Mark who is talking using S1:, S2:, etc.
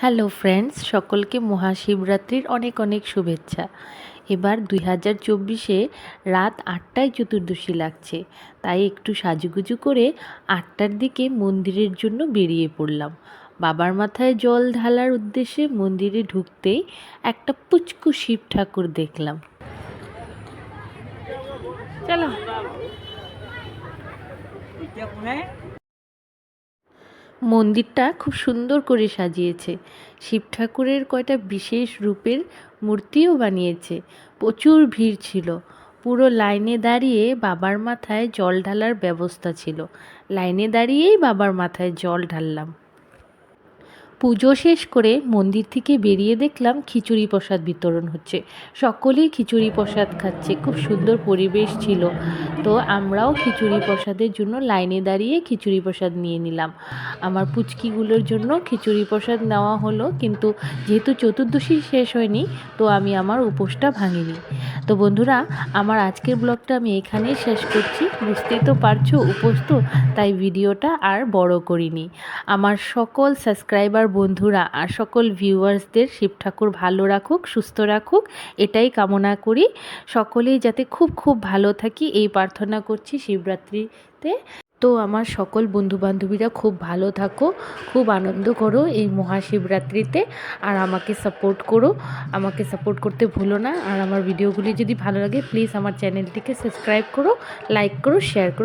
S1: Hello friends, সকলকে মহাশিবরাত্রির অনেক অনেক শুভেচ্ছা। এবার দুই হাজার চব্বিশে রাত আটটায় চতুর্দশী লাগছে, তাই একটু সাজুগুজু করে আটটার দিকে মন্দিরের জন্য বেরিয়ে পড়লাম। বাবার মাথায় জল ঢালার উদ্দেশ্যে মন্দিরে ঢুকতেই একটা পুচকু শিব ঠাকুর দেখলাম। চলো। মন্দিরটা খুব সুন্দর করে সাজিয়েছে। শিব ঠাকুরের কয়টা বিশেষ রূপের মূর্তিও বানিয়েছে। প্রচুর ভিড় ছিল। পুরো লাইনে দাঁড়িয়ে বাবার মাথায় জল ঢালার ব্যবস্থা ছিল। লাইনে দাঁড়িয়েই বাবার মাথায় জল ঢাললাম। পুজো শেষ করে মন্দির থেকে বেরিয়ে দেখলাম খিচুড়ি প্রসাদ বিতরণ হচ্ছে। সকলেই খিচুড়ি প্রসাদ খাচ্ছে, খুব সুন্দর পরিবেশ ছিল। তো আমরাও খিচুড়ি প্রসাদের জন্য লাইনে দাঁড়িয়ে খিচুড়ি প্রসাদ নিয়ে নিলাম। আমার পুচকিগুলোর জন্য খিচুড়ি প্রসাদ নেওয়া হলো, কিন্তু যেহেতু চতুর্দশী শেষ হয়নি, তো আমি আমার উপোসটা ভাঙিনি। তো বন্ধুরা, আমার আজকের ব্লগটা আমি এখানেই শেষ করছি। বুঝতেই তো পারছ, উপোস তো, তাই ভিডিওটা আর বড় করিনি। আমার সকল সাবস্ক্রাইবার বন্ধুরা, আর সকল ভিউয়ার্সদের শিব ঠাকুর ভালো রাখুক, সুস্থ রাখুক, এটাই কামনা করি। সকলেই যাতে খুব খুব ভালো থাকি, এই প্রার্থনা করছি শিবরাত্রিতে। তো আমার সকল বন্ধু বান্ধবীরা খুব ভালো থাকো, খুব আনন্দ করো এই মহাশিবরাত্রিতে, আর আমাকে সাপোর্ট করো। আমাকে সাপোর্ট করতে ভুলো না, আর আমার ভিডিওগুলি যদি ভালো লাগে প্লিজ আমার চ্যানেলটিকে সাবস্ক্রাইব করো লাইক করো শেয়ার করো।